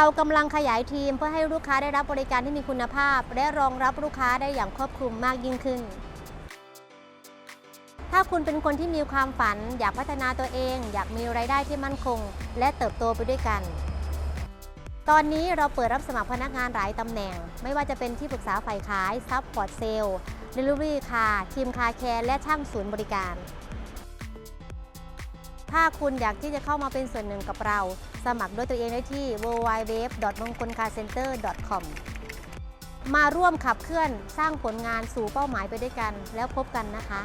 เรากำลังขยายทีมเพื่อให้ลูกค้าได้รับบริการที่มีคุณภาพ และรองรับลูกค้าได้อย่างครอบคลุมมากยิ่งขึ้น ถ้าคุณเป็นคนที่มีความฝัน อยากพัฒนาตัวเอง อยากมีไรายได้ที่มั่นคง และเติบโตไปด้วยกัน ตอนนี้เราเปิดรับสมัครพนักงานหลายตำแหน่ง ไม่ว่าจะเป็นที่ปรึกษาฝ่ายขายซัพพอร์ตเซลล์เดลิเวอรี่คาทีมคาแคร์และช่างศูนย์บริการ ถ้าคุณอยากที่จะเข้ามาเป็นส่วนหนึ่งกับเรา สมัครด้วยตัวเองได้ที่ www.mongkolcarcenter.com มาร่วมขับเคลื่อนสร้างผลงานสู่เป้าหมายไปด้วยกัน แล้วพบกันนะคะ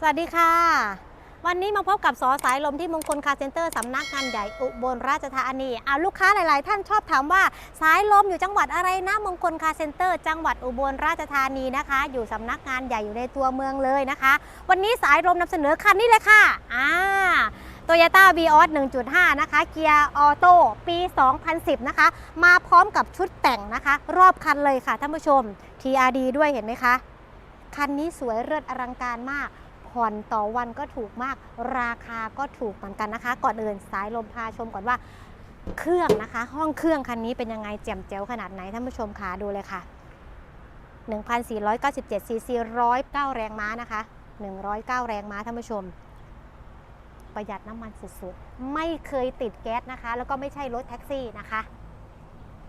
สวัสดีค่ะ วันนี้มาพบกับสอสายลมที่มงคลคาร์เซ็นเตอร์สำนักงานใหญ่อุบลราชธานีอาลูกค้าหลาย ๆ ท่านชอบถามว่าสายลมอยู่จังหวัดอะไรนะมงคลคาร์เซ็นเตอร์ จังหวัดอุบลราชธานีนะคะ อยู่สำนักงานใหญ่อยู่ในตัวเมืองเลยนะคะ วันนี้สายลมนำเสนอคันนี้เลยค่ะอ่าโตโยต้าวีออส1.5 นะคะ เกียร์ออโต้ปี 2010 นะคะ มาพร้อมกับชุดแต่งนะคะ รอบคันเลยค่ะท่านผู้ชม TRD ด้วยเห็นไหมคะ คันนี้สวยเลิศอลังการมาก ผ่อนต่อวันก็ถูกมาก ราคาก็ถูกเหมือนกันนะคะ ก่อนอื่นสายลมพาชมก่อนว่าเครื่องนะคะ ห้องเครื่องคันนี้เป็นยังไงแจ่มแจ๋วขนาดไหนท่านผู้ชมคะดูเลยค่ะ 1,497ซีซี109 แรงม้านะคะ 109 แรงม้าท่านผู้ชม ประหยัดน้ำมันสุดๆ ไม่เคยติดแก๊สนะคะ แล้วก็ไม่ใช่รถแท็กซี่นะคะ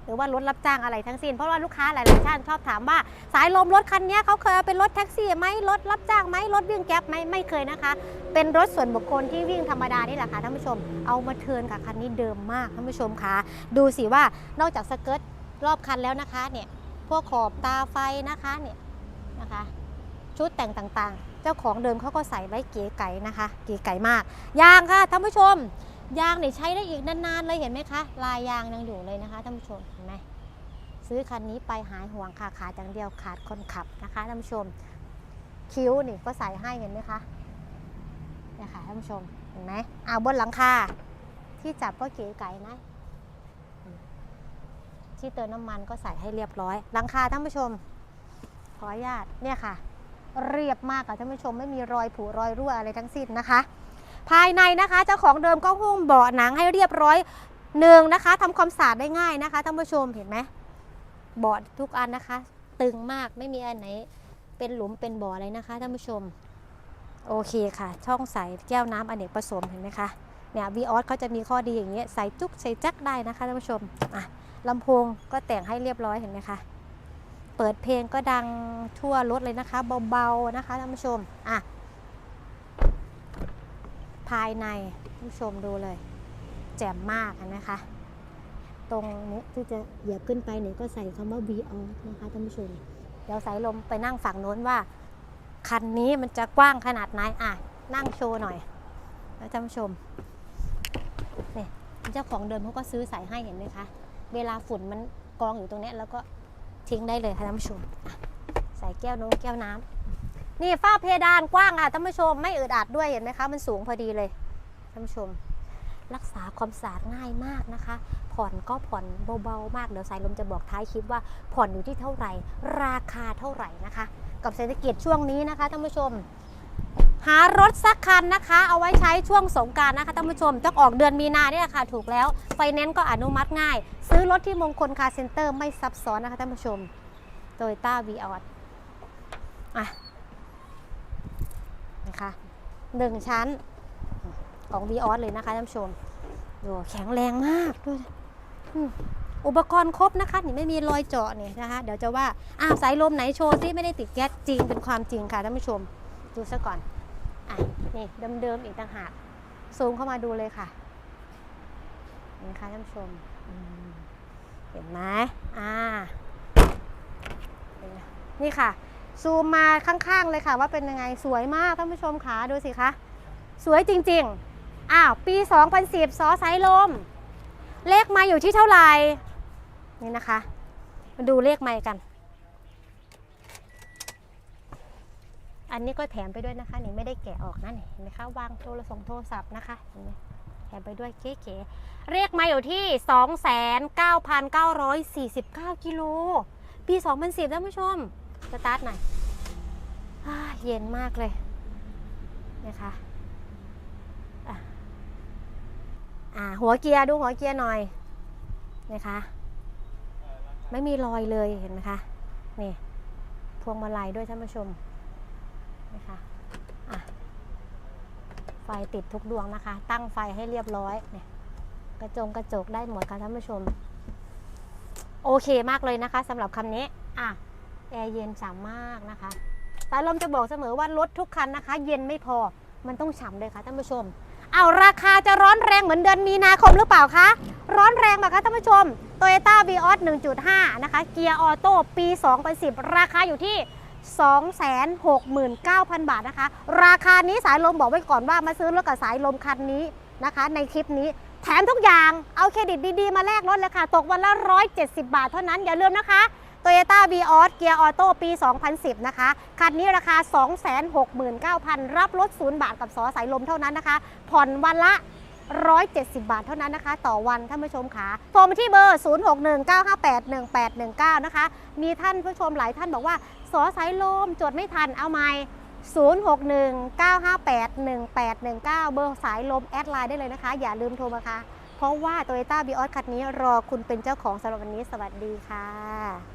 หรือว่ารถรับจ้างอะไรทั้งสิ้น เพราะว่าลูกค้าหลายๆท่านชอบถามว่า สายลมรถคันนี้เขาเคยเอาเป็นรถแท็กซี่ไหมรถรับจ้างไหมรถวิ่งแก๊ปไหมไม่เคยนะคะ เป็นรถส่วนบุคคลที่วิ่งธรรมดานี่แหละค่ะท่านผู้ชม เอามาเทินกับคันนี้เดิมมากท่านผู้ชมคะดูสิว่านอกจากสเกิร์ตรอบคันแล้วนะคะเนี่ยพวกขอบตาไฟนะคะเนี่ยนะคะชุดแต่งต่างๆ เจ้าของเดิมเขาก็ใส่ไว้เก๋ไก่นะคะ เก๋ไก่มากยางค่ะท่านผู้ชม ยางเนี่ยใช้ได้อีกนานๆเลยเห็นไหมคะลายยางยังอยู่เลยนะคะท่านผู้ชมเห็นไหมซื้อคันนี้ไปหายห่วงค่ะขาดอย่างเดียวขาดคนขับนะคะท่านผู้ชม คิ้วนี่ก็ใส่ให้เห็นไหมคะเนี่ยค่ะท่านผู้ชมเห็นไหมอ่าบนหลังคาที่จับก็เก๋ไก่นะที่เติมน้ำมันก็ใส่ให้เรียบร้อยหลังคาท่านผู้ชม ขออนุญาตเนี่ยค่ะ เรียบมากค่ะท่านผู้ชมไม่มีรอยผุรอยรั่วอะไรทั้งสิ้นนะคะ ภายในนะคะเจ้าของเดิมก็หุ้มเบาะหนังให้เรียบร้อยหนึ่งนะคะทำความสะอาดได้ง่ายนะคะท่านผู้ชมเห็นไหมเบาะทุกอันนะคะ ตึงมากไม่มีอันไหน เป็นหลุมเป็นบ่ออะไรนะคะท่านผู้ชม โอเคค่ะ ช่องใส่แก้วน้ำอเนกประสงค์เห็นไหมคะเนี่ยวีออสเขาจะมีข้อดีอย่างเงี้ยใส่จุกใส่จักได้นะคะท่านผู้ชมอะลำโพงก็แต่งให้เรียบร้อยเห็นไหมคะเปิดเพลงก็ดังทั่วรถเลยนะคะ เบาๆนะคะท่านผู้ชมอะ ภายในผู้ชมดูเลย แจ่มมากนไหมคะ ตรงนี้ที่จะเหยียบขึ้นไปเนี่ยก็ใส่คำว่า v ีออสนะคะท่านผู้ชม เดี๋ยวสายลมไปนั่งฝั่งโน้นว่า คันนี้มันจะกว้างขนาดไหนอะ นั่งโชว์หน่อยแล้วท่านผู้ชมนี่เจ้าของเดิมเขาก็ซื้อใส่ให้เห็นไหมคะ เวลาฝุ่นมันกองอยู่ตรงนี้แล้วก็ทิ้งได้เลยค่ะท่านผู้ชม ใส่แก้วน้แก้วน้ำ นี่ฝ้าเพดานกว้างอะท่านผู้ชมไม่อึดอัดด้วยเห็นไหมคะ มันสูงพอดีเลยท่านผู้ชม รักษาความสะอาดง่ายมากนะคะ ผ่อนก็ผ่อนเบาๆมากเดี๋ยวสายลมจะบอกท้ายคลิปว่าผ่อนอยู่ที่เท่าไหร่ ราคาเท่าไหร่นะคะ กับเศรษฐกิจช่วงนี้นะคะท่านผู้ชม หารถสักคันนะคะ เอาไว้ใช้ช่วงสงการนะคะท่านผู้ชมต้องออกเดือนมีนาเนี่ยค่ะ ถูกแล้วไฟแนนซ์ก็อนุมัติง่าย ซื้อรถที่มงคลคาร์เซ็นเตอร์ไม่ซับซ้อนนะคะท่านผู้ชมโตโยต้าวีออสอะ คะหนึ่งชั้นของ v ีออสเลยนะคะท่านผู้ชมดูแข็งแรงมากด้วยอุปกรณ์ครบนะคะนี่ไม่มีรอยเจาะเนี่ยนะคะ เดี๋ยวจะว่าอ้าวสายลมไหนโชว์ซิไม่ได้ติดแก๊สจริงเป็นความจริงค่ะท่านผู้ชม ดูซะก่อนอะนี่เดิมๆอีกต่างหากซูมเข้ามาดูเลยค่ะนไหมคะท่านผู้ชมมเห็นไหมอ่าเห็นไหมนี่ค่ะ ซูมมาข้างๆเลยค่ะว่าเป็นยังไงสวยมากท่านผู้ชมค่ะดูสิคะสวยจริงๆ อ้าว ปี 2010ซอสายลม เลขไมาอยู่ที่เท่าไหร่ นี่นะคะ มาดูเลขไม้กัน อันนี้ก็แถมไปด้วยนะคะ นี่ไม่ได้แกะออกนะนี่เห็นไหมคะวางโทรศัพท์โทรศัพท์นะคะเห็นไหมแถมไปด้วยเก๋ๆเรียกมาอยู่ที่ 29,949 กิโล ปี 2010ท่านผู้ชม สตาร์ทหน่อยอเย็นมากเลยนะคะอ่าหัวเกียร์ดูหัวเกียร์หน่อยนะคะ ไม่มีรอยเลยเห็นไหมคะนี่พวงมาลัยด้วยท่านผู้ชมนะคะอะไฟติดทุกดวงนะคะ ตั้งไฟให้เรียบร้อยเนี่ยกระจงกระจกได้หมดค่ะท่านผู้ชม โอเคมากเลยนะคะสำหรับคำนี้อะ แอร์เย็นฉ่ำมากนะคะสายลมจะบอกเสมอว่ารถทุกคันนะคะ เย็นไม่พอมันต้องฉ่ำเลยค่ะท่านผู้ชมเอาราคาจะร้อนแรงเหมือนเดือนมีนาคมหรือเปล่าคะ ร้อนแรงไหมคะท่านผู้ชม Toyota v ีออส1.5 นะคะ เกียร์ออโต้ปี 2010 ราคาอยู่ที่ 269,000 บาทนะคะ ราคานี้สายลมบอกไว้ก่อนว่ามาซื้อรถกับสายลมคันนี้นะคะ ในคลิปนี้แถมทุกอย่างเอาเครดิตดีๆ มาแลกรถเลยค่ะ ตกวันละ 170 บาทเท่านั้นอย่าลืมนะคะ Toyota v ีออสเกียร์ออโต้ปี 2010 นะคะ คันนี้ราคา 269,000 รับรถ0บาทกับสอสายลมเท่านั้นนะคะ ผ่อนวันละ 170 บาทเท่านั้นนะคะ ต่อวันท่านผู้ชมค่ะโทรมาที่เบอร์ 0619581819 นะคะ มีท่านผู้ชมหลายท่านบอกว่าสอสายลมจดไม่ทันเอาไหม0619581819 เบอร์สายลมแอดไลน์ได้เลยนะคะ อย่าลืมโทรมาค่ะ เพราะว่า Toyota v ีออสคันนี้รอคุณเป็นเจ้าของสำหรับวันนี้ สวัสดีค่ะ